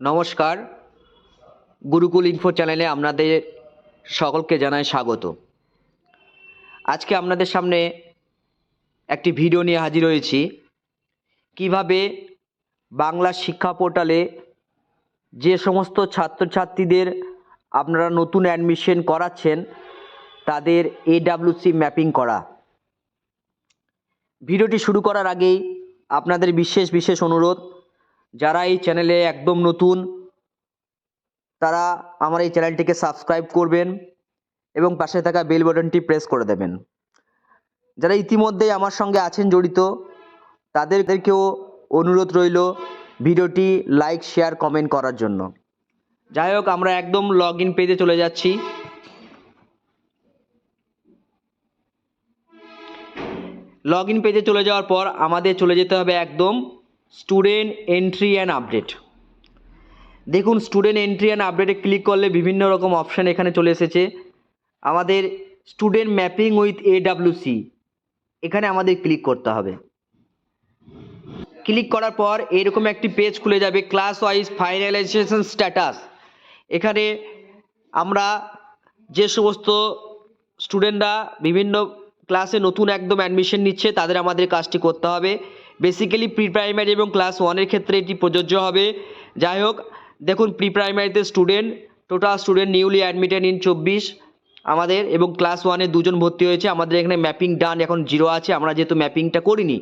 নমস্কার। গুরুকুল ইনফো চ্যানেলে আপনাদের সকলকে জানাই স্বাগত। আজকে আপনাদের সামনে একটি ভিডিও নিয়ে হাজির হয়েছি। কীভাবে বাংলা শিক্ষা পোর্টালে যে সমস্ত ছাত্রছাত্রীদের আপনারা নতুন অ্যাডমিশন করাচ্ছেন, তাদের এডাব্লিউসি ম্যাপিং করা। ভিডিওটি শুরু করার আগেই আপনাদের বিশেষ বিশেষ অনুরোধ যারা এই চ্যানেলে একদম নতুন, তারা আমার এই চ্যানেলটিকে সাবস্ক্রাইব করবেন এবং পাশে থাকা বেল বাটনটি প্রেস করে দেবেন। যারা ইতিমধ্যেই আমার সঙ্গে আছেন জড়িত, তাদেরকেও অনুরোধ রইল ভিডিওটি লাইক শেয়ার কমেন্ট করার জন্য। যাই হোক, আমরা একদম লগ ইন পেজে চলে যাচ্ছি। লগ ইন পেজে চলে যাওয়ার পর আমাদের চলে যেতে হবে একদম স্টুডেন্ট এন্ট্রি অ্যান্ড আপডেট। দেখুন, স্টুডেন্ট এন্ট্রি অ্যান্ড আপডেটে ক্লিক করলে বিভিন্ন রকম অপশান এখানে চলে এসেছে। আমাদের স্টুডেন্ট ম্যাপিং উইথ এডাব্লিউসি, এখানে আমাদের ক্লিক করতে হবে। ক্লিক করার পর এরকম একটি পেজ খুলে যাবে, ক্লাস ওয়াইজ ফাইনালাইজেশন স্ট্যাটাস। এখানে আমরা যে সমস্ত স্টুডেন্টরা বিভিন্ন ক্লাসে নতুন একদম অ্যাডমিশন নিচ্ছে, তাদের আমাদের কাজটি করতে হবে। বেসিক্যালি প্রি প্রাইমারি এবং ক্লাস ওয়ানের ক্ষেত্রে এটি প্রযোজ্য হবে। যাই হোক, দেখুন প্রি প্রাইমারিতে student total student newly admitted in চব্বিশ, আমাদের এবং ক্লাস ওয়ানে দুজন ভর্তি হয়েছে। আমাদের এখানে ম্যাপিং ডান এখন জিরো আছে, আমরা যেহেতু ম্যাপিংটা করিনি।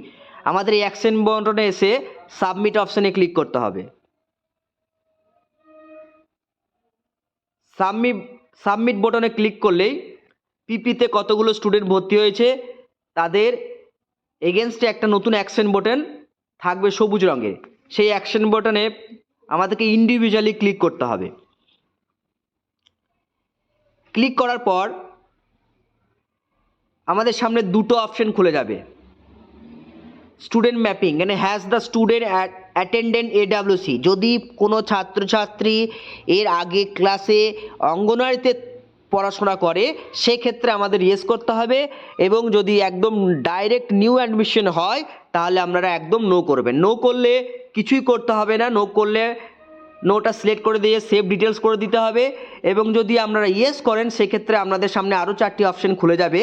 আমাদের এই অ্যাকশন বন্টনে এসে সাবমিট অপশানে ক্লিক করতে হবে। সাবমিট সাবমিট বটনে ক্লিক করলেই পিপিতে কতগুলো স্টুডেন্ট ভর্তি হয়েছে, তাদের এগেনস্টে একটা নতুন অ্যাকশন বটন থাকবে সবুজ রঙের। সেই অ্যাকশন বটনে আমাদেরকে ইন্ডিভিজুয়ালি ক্লিক করতে হবে। ক্লিক করার পর আমাদের সামনে দুটো অপশন খুলে যাবে। স্টুডেন্ট ম্যাপিং মানে has the student attendant AWC যদি কোনো ছাত্রছাত্রী এর আগে ক্লাসে অঙ্গনওয়াড়িতে পড়াশোনা করে, সেক্ষেত্রে আমাদের ইয়েস করতে হবে এবং যদি একদম ডাইরেক্ট নিউ অ্যাডমিশন হয়, তাহলে আপনারা একদম নো করবেন। নো করলে কিছুই করতে হবে না নো করলে নোটা সিলেক্ট করে দিয়ে সেভ ডিটেলস করে দিতে হবে এবং যদি আপনারা ইয়েস করেন, সেক্ষেত্রে আপনাদের সামনে আরও চারটি অপশন খুলে যাবে।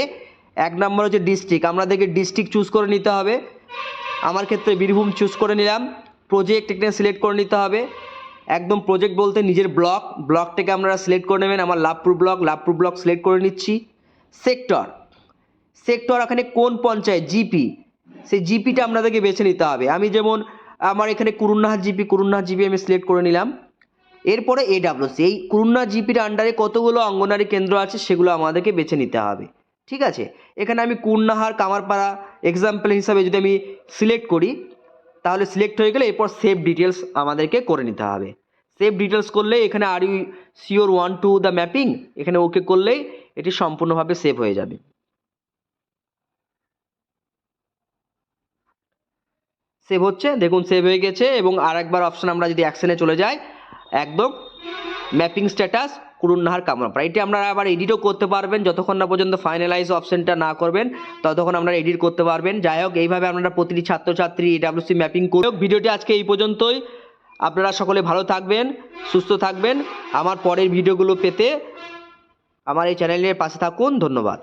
এক নম্বর হচ্ছে ডিস্ট্রিক্ট আপনাদেরকে ডিস্ট্রিক্ট চুজ করে নিতে হবে। আমার ক্ষেত্রে বীরভূম চুজ করে নিলাম। প্রজেক্ট এখানে সিলেক্ট করে নিতে হবে। একদম প্রজেক্ট বলতে নিজের ব্লক ব্লকটাকে আপনারা সিলেক্ট করে নেবেন। আমার Labhpur block Labhpur block select করে নিচ্ছি। সেক্টর সেক্টর এখানে কোন পঞ্চায়েত? জিপি সেই জিপিটা আপনাদেরকে বেছে নিতে হবে। আমি যেমন আমার এখানে কুরুন্নাহার জিপি কুরুন্নাহার জিপি আমি সিলেক্ট করে নিলাম। এরপরে এডাব্লিউসি এই কুরুন্না জিপির আন্ডারে কতগুলো অঙ্গনারী কেন্দ্র আছে সেগুলো আমাদেরকে বেছে নিতে হবে। ঠিক আছে? এখানে আমি কুর্নাহার কামারপাড়া এক্সাম্পল হিসাবে যদি আমি সিলেক্ট করি তাহলে সিলেক্ট হয়ে গেলে এরপর সেভ ডিটেলস আমাদেরকে করে নিতে হবে। সেভ ডিটেলস করলে এখানে are you sure want to the mapping এখানে ওকে করলেই এটি সম্পূর্ণভাবে সেভ হয়ে যাবে। সেভ হচ্ছে, দেখুন সেভ হয়ে গেছে এবং আর একবার অপশান আমরা যদি অ্যাকশানে চলে যাই, একদম ম্যাপিং স্ট্যাটাস কুরুন্নাহার কামরাপাড়া এটি আপনারা আবার এডিটও করতে পারবেন, যতক্ষণ না পর্যন্ত ফাইনালাইজ অপশনটা না করবেন, ততক্ষণ আপনারা এডিট করতে পারবেন। যাই হোক, এইভাবে আপনারা প্রতিটি ছাত্রছাত্রী এডাব্লিউসি ম্যাপিং করে ভিডিওটি আজকে এই পর্যন্তই। আপনারা সকলে ভালো থাকবেন, সুস্থ থাকবেন। আমার পরের ভিডিওগুলো পেতে আমার এই চ্যানেলের পাশে থাকুন। ধন্যবাদ।